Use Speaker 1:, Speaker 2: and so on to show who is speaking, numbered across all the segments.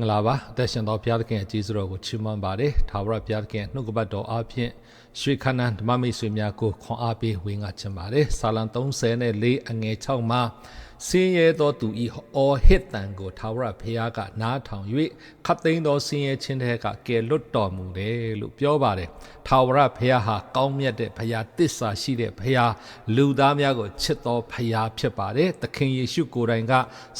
Speaker 1: မင်္ဂလာပါအသက်ရှင်သောဘုရားသခင်အကြီးစုတော်ကိုချီးမွမ်းပါတယ်ထာဝရဘုရားသခင်နှုတ်ကပတ်တော်အားဖြင့်ရွှေခန္ဓာဓမ္မမိတ်ဆွေများကိုခွန်အားပေးဝေငှချင်ပါတယ်ဆာလံ34အငယ်6မှာစင်းရဲသောသူဤအော်ဟစ်တန်ကိုထာဝရဘုရားကနားထောင်၍ခတ်သိမ်းသောစင်းရဲခြင်းတွေကကယ်လွတ်တော်မူတယ်လို့ပြောပါတယ်ထာဝရဘုရားဟာကောင်းမြတ်တဲ့ဘုရားတစ္ဆာရှိတဲ့ဘုရားလူသားများကိုချစ်တော်ဘုရားဖြစ်ပါတယ်သခင်ယေရှုကိုယ်တိုင်က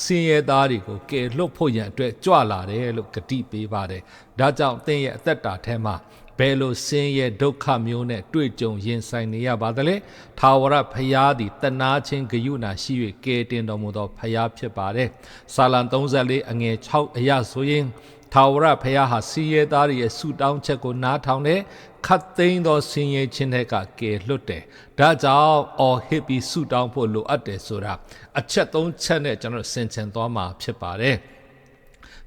Speaker 1: စင်းရဲသားတွေကိုကယ်လွတ်ဖို့ရန်အတွက်ကြွလာတယ်လို့ဂတိပေးပါတယ်ဒါကြောင့်သင်ရဲ့အသက်တာထဲမှာ ဘယ်လိုဆင်းရဲဒုက္ခမျိုးနဲ့တွေ့ကြုံရင်ဆိုင်နေရပါသလဲထာဝရဘုရားသည်တနာချင်းဂယုဏရှိ၍ကယ်တင်တော်မူသောဘုရားဖြစ်ပါတယ်ဆာလံ34အငယ်6အရဆိုရင်ထာဝရဘုရားဟာစီးရဲသားရဲ့ဆုတောင်းချက်ကိုနားထောင်တဲ့ခတ်သိမ်းသောဆင်းရဲခြင်းတွေကကယ်လွတ်တယ်ဒါကြောင့်အော်ဟစ်ပြီးဆုတောင်းဖို့လိုအပ်တယ်ဆိုတာအချက်သုံးချက်နဲ့ကျွန်တော်ဆင်ခြင်သွားမှာဖြစ်ပါတယ်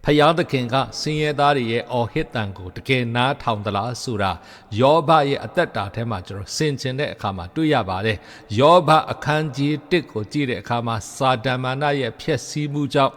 Speaker 1: ဖယားသခင်ကဆင်းရဲသားတွေရဲ့အော်ဟစ်တန်ကိုတကယ်နားထောင်သလားဆိုတာယောဘရဲ့အသက်တာထဲမှာကျွန်တော်ဆင်ခြင်တဲ့အခါမှာတွေ့ရပါတယ်ယောဘအခန်းကြီး1ကိုကြည့်တဲ့အခါမှာစာတမဏရဲ့ဖျက်ဆီးမှုကြောင့်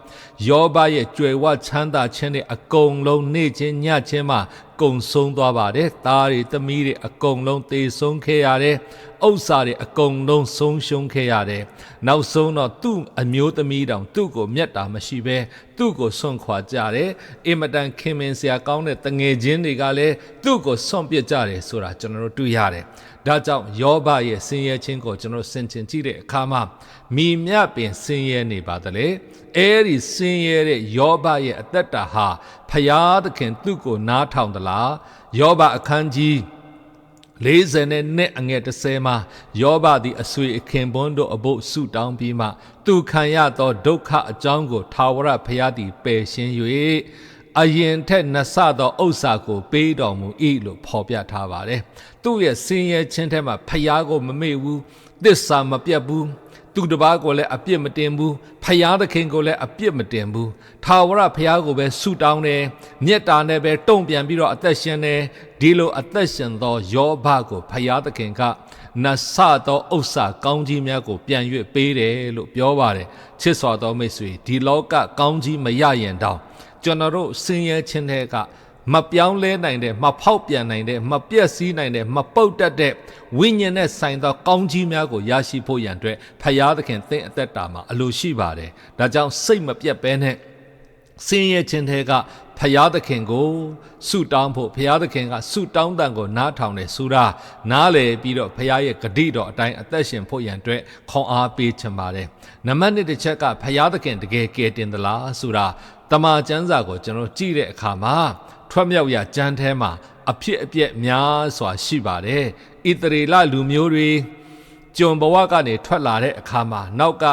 Speaker 1: ယောဘရဲ့ကြွယ်ဝချမ်းသာခြင်းတွေအကုန်လုံးနေ့ချင်းညချင်းမှာ ကုံဆုံးသွားပါတယ်။သားတွေသမီးတွေအကုန်လုံးသေဆုံးခဲ့ရတယ်။ဥစ္စာတွေအကုန်လုံးဆုံးရှုံးခဲ့ရတယ်။နောက်ဆုံးတော့သူ့အမျိုးသမီးတောင်သူ့ကိုမျက်တာမရှိဘဲသူ့ကိုဆွန့်ခွာကြတယ်။အင်မတန်ခင်မင်စရာကောင်းတဲ့တငယ်ချင်းတွေကလည်းသူ့ကိုဆွန့်ပစ်ကြတယ်ဆိုတာကျွန်တော်တို့တွေ့ရတယ်။ဒါကြောင့်ယောဘရဲ့ဆင်းရဲခြင်းကိုကျွန်တော်ဆင်ခြင်ကြည့်တဲ့အခါမှာမိမြပင်ဆင်းရဲနေပါသလဲ။အဲဒီဆင်းရဲတဲ့ယောဘရဲ့အသက်တာဟာ ဖယားသခင်သူ့ကိုနားထောင်သလားယောဘအခန်းကြီး40နဲ့နှစ်အငယ်30မှာယောဘသည်အဆွေအခင်ပွန်းတို့အဖို့ဆုတောင်းပြီးမှသူခံရသောဒုက္ခအကြောင်းကိုထာဝရဘုရားသည်ပယ်ရှင်း၍အရင်ထက်နှဆသောဥစ္စာကို ပေးတော်မူ၏လို့ဖော်ပြထားပါတယ်။သူ့ရဲ့ဆင်းရဲခြင်းထဲမှာဖယားကိုမမေ့ဘူး။သစ္စာမပြတ်ဘူး။ သူတပားကိုလည်းအပြစ်မတင်ဘူးဖယားသခင်ကိုလည်းအပြစ်မတင်ဘူးထာဝရဖယားကိုပဲဆုတောင်းတယ်မြတ်တာနဲ့ပဲတုံ့ပြန်ပြီးတော့အသက်ရှင်တယ်ဒီလိုအသက်ရှင်သောယောဘကိုဖယားသခင်ကနဆသောဥစ္စာကောင်းကြီးများကိုပြန်၍ပေးတယ်လို့ပြောပါတယ်ချစ်စွာသောမိတ်ဆွေဒီလောကကောင်းကြီးမရရင်တောင်ကျွန်တော်တို့ဆင်းရဲခြင်းတွေက မပြောင်းလဲနိုင်တဲ့မဖောက်ပြန်နိုင်တဲ့မပြက်စီးနိုင်တဲ့မပုတ်တက်တဲ့ဝိညာဉ်နဲ့ဆိုင်သောကောင်းကြီးများကိုရရှိဖို့ရန်အတွက်ဖယားသခင်သင်အသက်တာမှာအလိုရှိပါတယ်။ဒါကြောင့်စိတ်မပြတ်ဘဲနဲ့စင်ရဲ့ခြင်းတွေကဖယားသခင်ကိုဆုတောင်းဖို့ဖယားသခင်ကဆုတောင်းတန်ကိုနားထောင်တယ်ဆိုတာနားလေပြီးတော့ဖယားရဲ့ဂတိတော်အတိုင်းအသက်ရှင်ဖို့ရန်အတွက်ခွန်အားပေးချင်ပါတယ်။နံပါတ်1တစ်ချက်ကဖယားသခင်တကယ်ကယ်တင်သလားဆိုတာ တမန်ကျမ်းစာကိုကျွန်တော်ကြည့်တဲ့အခါမှာထွက်မြောက်ရာကြမ်းထဲမှာအဖြစ်အပျက်များစွာရှိပါတယ်ဣသရေလလူမျိုးတွေကျွန်ဘဝကနေထွက်လာတဲ့အခါမှာနောက်က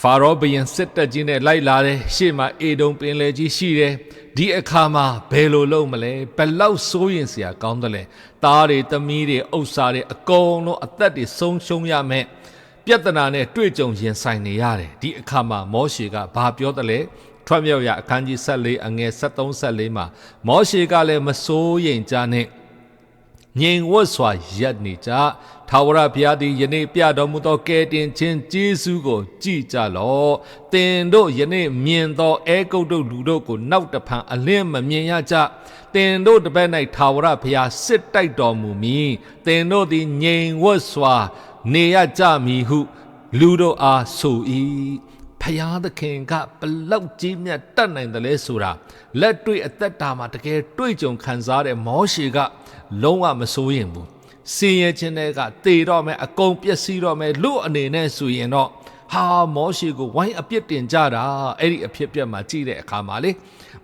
Speaker 1: ဖာရောဘုရင်စစ်တပ်ကြီးနဲ့လိုက်လာတယ်ရှေ့မှာအေဒုံပင်လယ်ကြီးရှိတယ်ဒီအခါမှာဘယ်လိုလုပ်မလဲဘယ်လောက်စိုးရင်စရာကောင်းတယ်လဲသားတွေသမီးတွေဥစ္စာတွေအကုန်လုံးအသက်တွေဆုံးရှုံးရမယ်ပြဿနာနဲ့တွေ့ကြုံရင်ဆိုင်နေရတယ်ဒီအခါမှာမောရှေကဘာပြောတယ်လဲ ထွက်မြောက်ရအခန်းကြီး14အငယ်73 74မှာမောရှေကလည်းမစိုးရိမ်ကြနဲ့ငြိမ်ဝတ်စွာရက်နေကြထာဝရဘုရားသည်ယနေ့ပြတော်မူသောကယ်တင်ခြင်းကျေးဇူးကို ကြည်ကြလော့သင်တို့ယနေ့မြင်သောအဲဂုတ်တို့လူတို့ကိုနောက်တဖန်အလင်းမမြင်ရကြသင်တို့တပည့်၌ထာဝရဘုရားစစ်တိုက်တော်မူမည်သင်တို့သည်ငြိမ်ဝတ်စွာ နေရကြမည်ဟု လူတို့အားဆို၏ ဖယားသခင်ကဘလောက်ကြီးမြတ်တတ်နိုင်တယ်လဲဆိုတာလက်တွေ့အသက်တာမှာတကယ်တွေ့ကြုံခံစားတဲ့မောရှေကလုံးဝမစိုးရင်ဘူးစင်ရခြင်းတွေကတေတော့မယ်အကုန်ပျက်စီးတော့မယ်လူအနေနဲ့ဆိုရင်တော့ဟာမောရှေကိုဝိုင်းအပြစ်တင်ကြတာအဲ့ဒီအဖြစ်ပြက်မှာကြည့်တဲ့အခါမှာလေ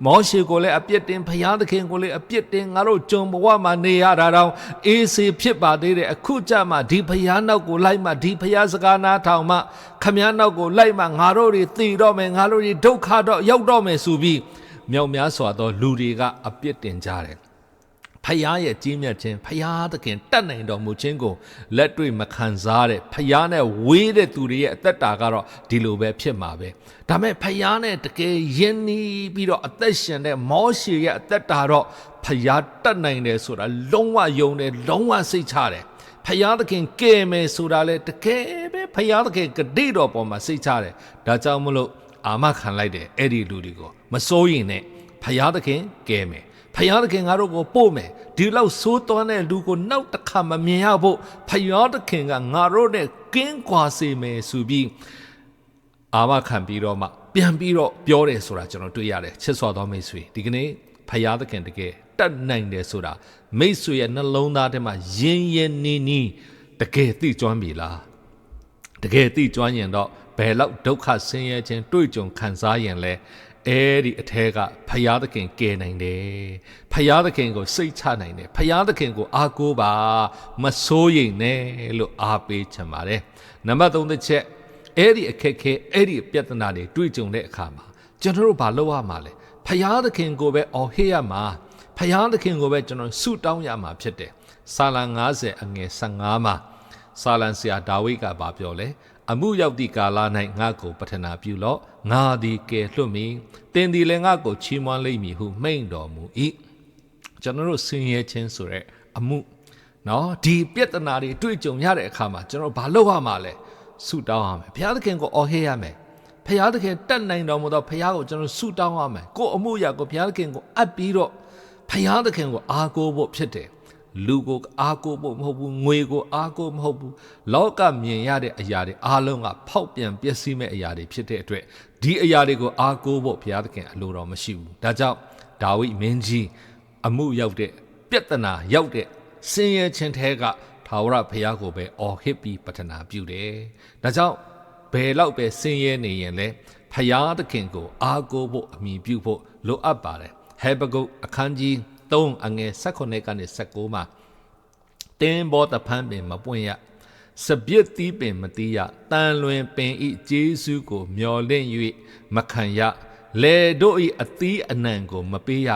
Speaker 1: မောရှေကိုလည်းအပြစ်တင်ဖျားသခင်ကိုလည်းအပြစ်တင်ငါတို့ကြုံဘဝမှာနေရတာတော့အေးစေဖြစ်ပါသေးတယ်အခုကြမှာဒီဖျားနောက်ကိုလိုက်မှဒီဖျားစကားနာထောင်မှခမည်းနောက်ကိုလိုက်မှငါတို့တွေတည်တော့မယ်ငါတို့တွေဒုက္ခတော့ရောက်တော့မယ်ဆိုပြီးမြောက်များစွာသောလူတွေကအပြစ်တင်ကြတယ် ဖယားရဲ့ကြီးမြတ်ခြင်းဖယားသခင်တတ်နိုင်တော်မူခြင်းကိုလက်တွေ့မခံစားတဲ့ဖယားနဲ့ဝေးတဲ့သူတွေရဲ့အသက်တာကတော့ဒီလိုပဲဖြစ်မှာပဲဒါမဲ့ဖယားနဲ့တကယ်ယဉ်နီးပြီးတော့အသက်ရှင်တဲ့မောရှေရဲ့အသက်တာတော့ဖယားတတ်နိုင်တယ်ဆိုတာလုံးဝယုံတယ်လုံးဝစိတ်ချတယ်ဖယားသခင်ကဲမယ်ဆိုတာလေတကယ်ပဲဖယားသခင်ဂတိတော်ပေါ်မှာစိတ်ချတယ်ဒါကြောင့်မလို့အာမခံလိုက်တယ်အဲ့ဒီလူတွေကိုမစိုးရင်နဲ့ဖယားသခင်ကဲမယ် ဖယားသခင်ငါတို့ကိုပို့မယ်ဒီလောက်ဆိုးသွမ်းတဲ့လူကိုနောက်တစ်ခါမမြင်ရဖို့ဖယားသခင်ကငါတို့နဲ့ကင်းကွာစေမယ်ဆိုပြီးအာမခံပြီးတော့မှပြန်ပြီးတော့ပြောတယ်ဆိုတာကျွန်တော်တွေ့ရတယ်ချစ်စွာသောမိတ်ဆွေဒီကနေ့ဖယားသခင်တကယ်တတ်နိုင်တယ်ဆိုတာမိတ်ဆွေရဲ့နှလုံးသားထဲမှာရင်းရင်းနီးနီးတကယ်သိကျွမ်းပြီလားတကယ်သိကျွမ်းရင်တော့ဘယ်လောက်ဒုက္ခဆင်းရဲခြင်းတွေ့ကြုံခံစားရင်လဲ အဲ့ဒီအထဲကဖယားသခင်ကယ်နိုင်တယ်ဖယားသခင်ကိုစိတ်ချနိုင်တယ်ဖယားသခင်ကိုအားကိုးပါမစိုးရိမ်နဲ့လို့အားပေးချင်ပါတယ်နံပါတ်3တစ်ချက်အဲ့ဒီအခက်ခဲအဲ့ဒီပြဿနာတွေတွေ့ကြုံတဲ့အခါမှာကျွန်တော်တို့ဘာလုပ်ရမှာလဲဖယားသခင်ကိုပဲအော်ဟစ်ရမှာဖယားသခင်ကိုပဲကျွန်တော်ဆုတောင်းရမှာဖြစ်တယ်ဆာလံ90အငယ်15မှာဆာလံဆရာဒါဝိဒ်ကဘာပြောလဲ အမှုရောက်သည့်ကာလ၌ငါ့ကိုပထနာပြုလော့ငါသည်ကယ်လွတ်မည်တင်သည်လည်းငါ့ကိုချီးမွမ်းလိမ့်မည်ဟုမိန့်တော်မူ၏ကျွန်တော်တို့ဆင်းရဲခြင်းဆိုတဲ့အမှုနော်ဒီပြဿနာတွေတွေ့ကြုံရတဲ့အခါမှာကျွန်တော်ဘာလုပ်ရမှာလဲဆုတောင်းရမယ်ဘုရားသခင်ကိုအော်ဟစ်ရမယ်ဖခင်သခင်တတ်နိုင်တော်မူသောဖခင်ကိုကျွန်တော်ဆုတောင်းရမယ်ကိုယ်အမှုရာကိုဖခင်သခင်ကိုအပ်ပြီးတော့ဖခင်သခင်ကိုအားကိုးဖို့ဖြစ်တယ် လူကိုအားကိုးဖို့မဟုတ်ဘူးငွေကိုအားကိုးမဟုတ်ဘူးလောကမြင်ရတဲ့အရာတွေအားလုံးကဖောက်ပြန်ပျက်စီးမဲ့အရာတွေဖြစ်တဲ့အတွက်ဒီအရာတွေကိုအားကိုးဖို့ဘုရားသခင်အလိုတော်မရှိဘူးဒါကြောင့်ဒါဝိမင်းကြီးအမှုရောက်တဲ့ပြဿနာရောက်တဲ့ဆင်းရဲခြင်းထဲကထာဝရဘုရားကိုပဲအော်ဟစ်ပြီးပတနာပြုတယ်ဒါကြောင့်ဘယ်လောက်ပဲဆင်းရဲနေရင်လဲဖယားသခင်ကိုအားကိုးဖို့အမိပြုဖို့လိုအပ်ပါတယ်ဟေဘဂုတ်အခန်းကြီး 3အငယ်16ကနေ19မှာတင်းဘောတဖန်းပင်မပွင့်ရစပြစ်သီးပင်မတီးရတန်လွင်ပင်ဤဂျေစုကို မျော်လင့်၍မခံရလေတို့ဤအသီးအနှံကို မပေးရ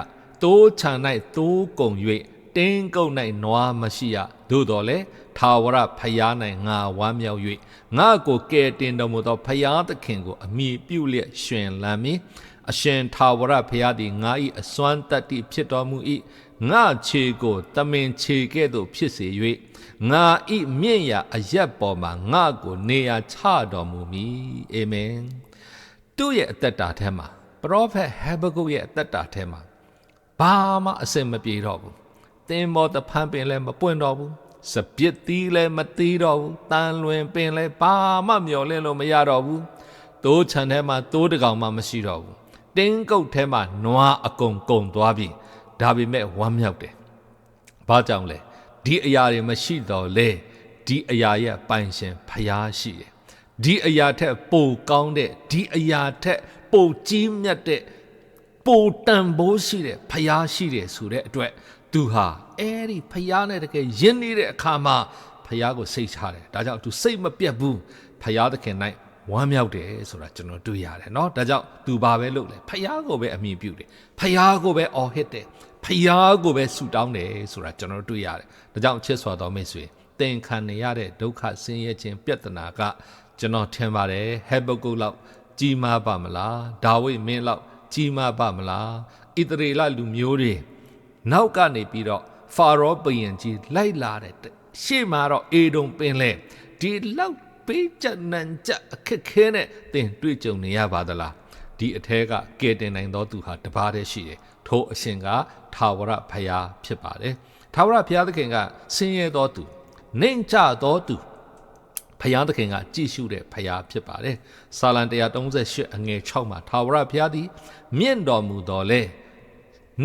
Speaker 1: တိုးချံ၌တိုးကုံ၍တင်းကုတ်၌နွားမရှိရသို့တော်လည်းထာဝရဖယား၌ငါဝမ်းမြောက်၍ငါကိုကယ်တင်တော်မူသောဖယားသခင်ကို အမိပြုလျက်ရှင်လန်းမည် အရှင်ထာဝရဘုရားသည်ငါ၏အစွမ်းတတ္တိဖြစ်တော်မူ၏ငါခြေကိုတမင်ခြေကဲ့သို့ဖြစ်စေ၍ငါ၏မြင့်ရာအရက်ပေါ်မှာငါကိုနေရာချတော်မူမည်အာမင်သူ့ရဲ့အသက်တာထဲမှာပရောဖက်ဟေဘကုတ်ရဲ့အသက်တာထဲမှာဘာမှအစင်မပြေတော့ဘူးသင်မောတဖန်ပင်လည်းမပွင့်တော့ဘူးစပစ်သီးလည်းမသီးတော့ဘူးတန်လွင်ပင်လည်းဘာမှမျောလင့်လို့မရတော့ဘူးတိုးချန်ထဲမှာတိုးတကောင်မှမရှိတော့ဘူး တင်းကုတ်ထဲမှာနွားအကုန်ကုန်သွားပြီဒါပေမဲ့ဝမ်းမြောက်တယ်။ဘာကြောင့်လဲဒီအရာတွေမရှိတော့လေဒီအရာရဲ့ပိုင်ရှင်ဖျားရှိတယ်။ဒီအရာထက်ပိုကောင်းတဲ့ဒီအရာထက်ပိုကြီးမြတ်တဲ့ပိုတန်ဖိုးရှိတဲ့ဖျားရှိတယ်ဆိုတဲ့အတွက်သူဟာအဲ့ဒီဖျားနဲ့တကယ်ယဉ်နေတဲ့အခါမှာဖျားကိုစိတ်ချတယ်။ဒါကြောင့်သူစိတ်မပြတ်ဘူး။ဖျားသခင်၌ ဝမ်းမြောက်တယ်ဆိုတာကျွန်တော်တွေ့ရတယ်เนาะဒါကြောင့်သူဘာပဲလုပ်လဲဖယားကိုပဲအမိပြုတယ်ဖယားကိုပဲအော်ဟစ်တယ်ဖယားကိုပဲဆူတောင်းတယ်ဆိုတာကျွန်တော်တွေ့ရတယ်ဒါကြောင့်ချစ်စွာတော်မိတ်ဆွေသင်ခံနေရတဲ့ဒုက္ခဆင်းရဲခြင်းပြဿနာကကျွန်တော်ထင်ပါတယ်ဟေဘကုတ်လောက်ကြီးမားပါမလားဒါဝိမင်းလောက်ကြီးမားပါမလားဣသရေလလူမျိုးတွေနောက်ကနေပြီးတော့ဖာရောဘုရင်ကြီးလိုက်လာတဲ့ရှေ့မှာတော့အေဒုံပင်လဲဒီလောက် ပေးချက်နံချက်အခက်ခဲနဲ့သင်တွေ့ကြုံနေရပါသလားဒီအထဲကကယ်တင်နိုင်သောသူဟာတပါးတည်းရှိတယ်ထိုအရှင်ကထာဝရဘုရားဖြစ်ပါတယ်ထာဝရဘုရားသခင်ကဆင်းရဲသောသူနှိမ်ချသောသူဖယားသခင်ကကြည်ရှုတဲ့ဖယားဖြစ်ပါတယ်။စာလံ138အငယ်6မှာထာဝရဘုရားသည်မြင့်တော်မူတော်လဲ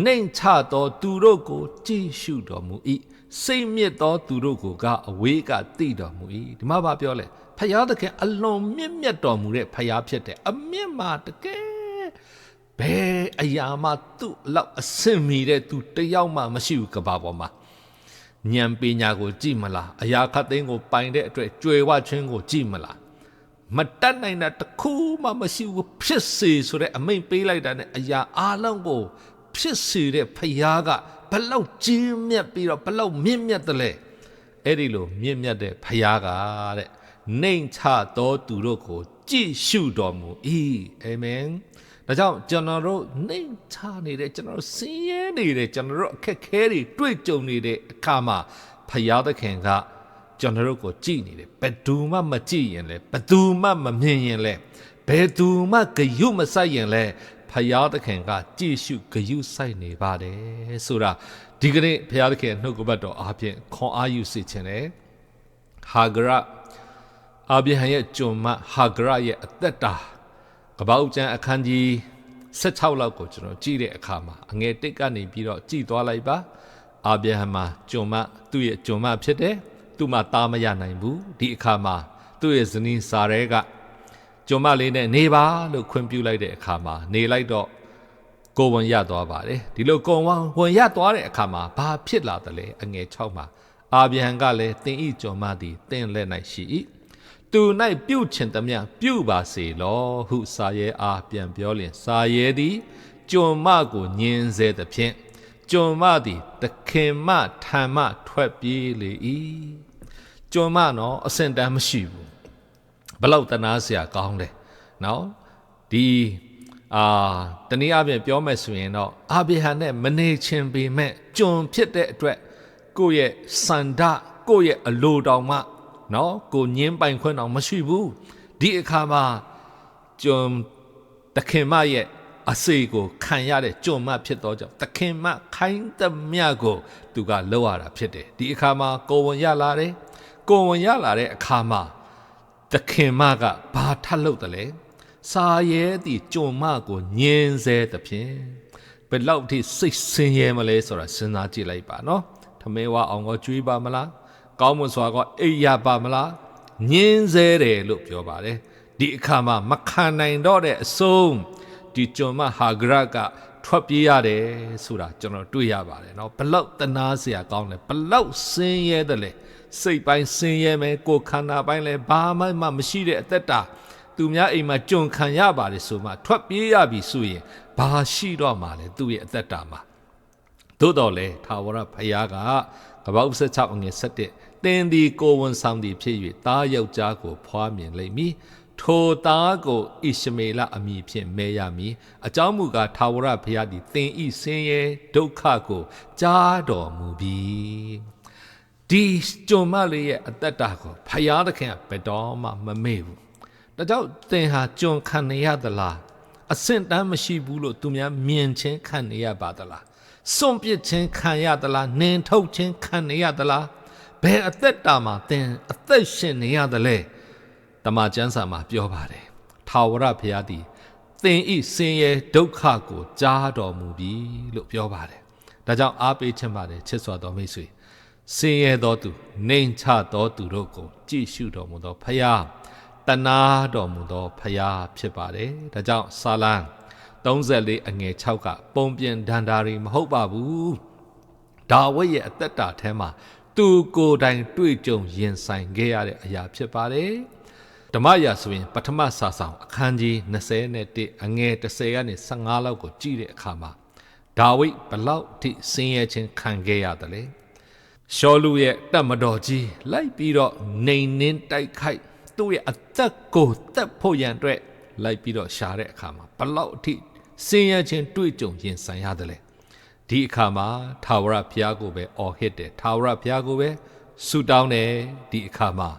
Speaker 1: နှိမ်ချသောသူတို့ကိုကြည်ရှုတော်မူ၏စိတ်မြင့်သောသူတို့ကိုကအဝေးကသိတော်မူ၏ဒီမှာဘာပြောလဲဖယားသခင်အလွန်မြင့်မြတ်တော်မူတဲ့ဖယားဖြစ်တယ်အမြင့်မှာတကယ်ဘယ်အရာမှသူ့လောက်အစင်မီတဲ့သူတယောက်မှမရှိဘူးကဘာပေါ်မှာဉာဏ်ပညာကိုကြည့်မလားအရာခတ်သိမ်းကိုပိုင်တဲ့အတွက်ကြွယ်ဝခြင်းကိုကြည့်မလားမတတ်နိုင်တာတခုမှမရှိဘူးဖြစ်စေဆိုတဲ့အမိန်ပေးလိုက်တာနဲ့အရာအလုံးကို ဖြစ်စေတဲ့ဖယားကဘလောက်ကြီးမြတ်ပြီးတော့ဘလောက်မြင့်မြတ်တယ်လဲအဲ့ဒီလိုမြင့်မြတ်တဲ့ဖယားကတဲ့နှိမ်ချသောသူတို့ကို ကြည်ရှုတော်မူ၏အာမင်ဒါကြောင့်ကျွန်တော်တို့နှိမ်ချနေတဲ့ကျွန်တော်တို့ဆင်းရဲနေတဲ့ကျွန်တော်တို့အခက်ခဲတွေတွေ့ကြုံနေတဲ့အခါမှာဖယားသခင်ကကျွန်တော်တို့ကိုကြည်နေတယ်ဘယ်သူမှမကြည်ရင်လဲဘယ်သူမှမမြင်ရင်လဲဘဘယ်သူမှဂယုမဆိုင်ရင်လဲ ဖယားသခင်ကကြည်ရှုဂယုဆိုင်နေပါတယ်ဆိုတာဒီကနေ့ဖယားသခင်နှုတ်ကပတ်တော်အားဖြင့်ခွန်အားယူစေခြင်းနဲ့ဟာဂရအာဗြဟံရဲ့ကျွန်မဟာဂရရဲ့အသက်တာကပောက်ကျမ်းအခန်းကြီး16လောက်ကိုကျွန်တော်ကြည့်တဲ့အခါမှာအငယ်တစ်ကနေပြီးတော့ကြည်သွားလိုက်ပါအာဗြဟံမှာကျွန်မသူ့ရဲ့ကျွန်မဖြစ်တယ်သူ့မှာသားမရနိုင်ဘူးဒီအခါမှာသူ့ရဲ့ဇနီးစာရဲက ကျွန်မလေးနဲ့နေပါလို့ခွင့်ပြုလိုက်တဲ့အခါမှာနေလိုက်တော့ကိုယ်ဝင်ရသွားပါတယ်ဒီလိုကိုယ်ဝင်ဝင်ရသွားတဲ့အခါမှာဘာဖြစ်လာသလဲအငယ်6မှာအာဗြဟံကလည်းတင်ဤကျွန်မသည်တင့်လက်၌ရှိ၏သူ၌ပြုတ်ချင်သမျှပြုတ်ပါစေလောဟုစာရဲအားပြန်ပြောလင်စာရဲသည်ကျွန်မကိုညင်းစေသဖြင့်ကျွန်မသည်တခင်မထံမှထွက်ပြေးလေ၏ကျွန်မနော်အစင်တမ်းမရှိဘူး ဘလောက်တနာစရာကောင်းတယ်နော်ဒီအာတနည်းအားဖြင့်ပြောမယ်ဆိုရင်တော့အာဗြဟံနဲ့မနေချင်းပေမဲ့ကျွန်ဖြစ်တဲ့အတွက်ကိုယ့်ရဲ့စန္ဒကိုယ့်ရဲ့အလိုတော်မှနော်ကိုညင်းပိုင်ခွင့်တော်မရှိဘူးဒီအခါမှာကျွန်တခင်မရဲ့အစေကိုခံရတဲ့ကြုံမဖြစ်တော့ကြောင့်တခင်မခိုင်းသမျှကို သူကလောက်ရတာဖြစ်တယ်ဒီအခါမှာကိုဝင်ရလာတယ်ကိုဝင်ရလာတဲ့အခါမှာ တခင်မကဘာထပ်လုပ်တယ်လဲစာရဲသည့်ကြုံမကိုညင်းစေသဖြင့်ဘယ်လောက်ထိစိတ်ဆင်းရဲမလဲဆိုတာစဉ်းစားကြည့်လိုက်ပါနော်ထမင်းဝအောင်ကိုကြွေးပါမလားကောင်းမွန်စွာကအိပ်ရပါမလားညင်းစေတယ်လို့ပြောပါတယ်ဒီအခါမှာမခံနိုင်တော့တဲ့အဆုံးဒီကျွန်မဟာဂရကထွက်ပြေးရတယ်ဆိုတာကျွန်တော်တွေ့ရပါတယ်เนาะဘလောက်တနာစရာကောင်းလဲဘလောက်ဆင်းရဲတယ်လဲ စိတ်ပိုင်းဆင်းရဲမယ်ကိုယ်ခန္ဓာပိုင်းလဲဘာမှမမရှိတဲ့အသက်တာသူများအိမ်မှာကြုံခံရပါတယ်ဆိုမှထွက်ပြေးရပြီဆိုရင်ဘာရှိတော့မှလဲသူ့ရဲ့အသက်တာမှာသို့တော်လဲထာဝရဘုရားကကပ္ပဥစ္စာ6ငွေ7တင်းဒီကိုဝန်ဆောင်သည်ဖြစ်၍တားယောက်ျားကိုဖွားမြင်လိမ့်မည်ထိုသားကိုဣရှမေလအမည်ဖြင့်မဲရမည်အကြောင်းမူကားထာဝရဘုရားသည်သင်ဤဆင်းရဲဒုက္ခကိုကြားတော်မူပြီ ဒီကြုံမလေးရဲ့အတ္တတာကိုဘုရားသခင်ကဘယ်တော့မှမမေ့ဘူးဒါကြောင့်သင်ဟာကြုံခံနေရသလားအဆင့်တန်းမရှိဘူးလို့သူများမြင်ချင်းခံနေရပါသလားစွန့်ပစ်ခြင်းခံရသလားနင်ထုတ်ခြင်းခံနေရသလားဘယ်အသက်တာမှာသင်အသက်ရှင်နေရတယ်လဲတမန်ကျမ်းစာမှာပြောပါတယ်ထာဝရဘုရားသည်သင်ဤဆင်းရဲဒုက္ခကိုကြားတော်မူပြီလို့ပြောပါတယ်ဒါကြောင့်အားပေးခြင်းပါတယ်ချစ်စွာတော်မိတ်ဆွေ ဆင်းရဲတော်သူနှိမ်ချတော်သူတို့ကို ကြည်ရှုတော်မူသောဘုရားတနာတော်မူသောဘုရားဖြစ်ပါတယ်ဒါကြောင့်ဆာလံ34အငယ်6ကပုံပြင်ဒန္တာရီမဟုတ်ပါဘူးဒါဝိဒ်ရဲ့အသက်တာထဲမှာသူကိုယ်တိုင်တွေ့ကြုံရင်ဆိုင်ခဲ့ရတဲ့အရာဖြစ်ပါတယ်ဓမ္မရာဆိုရင်ပထမစာဆောင်အခန်းကြီး20နဲ့1အငယ်30ကနေ15လောက်ကိုကြည့်တဲ့အခါမှာဒါဝိဒ်ဘလောက်ထိဆင်းရဲခြင်းခံခဲ့ရတယ်လဲ ရှောလူရဲ့တပ်မတော်ကြီးလိုက်ပြီးတော့နေနှင်းတိုက်ခိုက်သူ့ရဲ့အသက်ကိုတက်ဖို့ရန်အတွက်လိုက်ပြီးတော့ရှာတဲ့အခါမှာဘလောက်အထိဆင်းရဲခြင်းတွေ့ကြုံရင်ဆိုင်ရတယ်လဲဒီအခါမှာထာဝရဘုရားကိုပဲအော်ဟစ်တယ်ထာဝရဘုရားကိုပဲဆုတောင်းတယ်ဒီအခါမှာ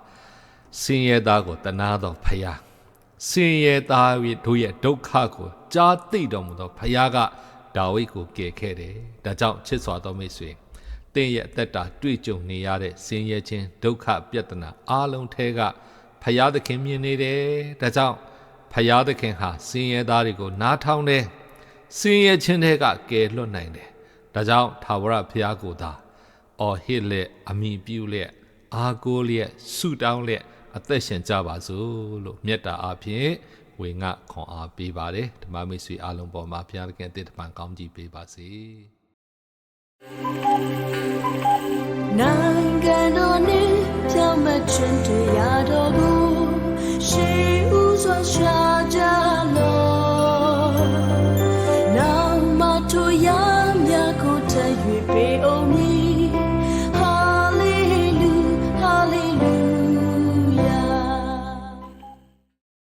Speaker 1: ဆင်းရဲသားကိုတနာတော်ဘုရားဆင်းရဲသားတို့ရဲ့ဒုက္ခကိုကြားသိတော်မူသောဘုရားကဒါဝိဒ်ကိုကယ်ခဲ့တယ်ဒါကြောင့်ချစ်စွာသောမိတ်ဆွေ တင်းရဲ့အသက်တာတွေ့ကြုံနေရတဲ့ဆင်းရဲခြင်းဒုက္ခပြဿနာအားလုံးထဲကဘုရားသခင်မြင်နေတယ်ဒါကြောင့်ဖယားသခင်ဟာဆင်းရဲသားတွေကိုနားထောင်တယ်ဆင်းရဲခြင်းတွေကကယ်လွတ်နိုင်တယ်ဒါကြောင့်ထာဝရဘုရားကိုသာအော်ဟစ်လက်အမိပြုလက်အာကိုလက်ဆုတောင်းလက်အသက်ရှင်ကြပါစို့လို့မြတ်တာအဖြစ်ဝေငှခွန်အားပေးပါတယ်ဓမ္မမိတ်ဆွေအားလုံးပေါ်မှာဘုရားသခင်တည်တပံကောင်းကြီးပေးပါစေ
Speaker 2: နိုင်ငံတော်နဲ့ပြောင်းမချွန်းတရားတော်ကိုရှေးဦးစွာရှာ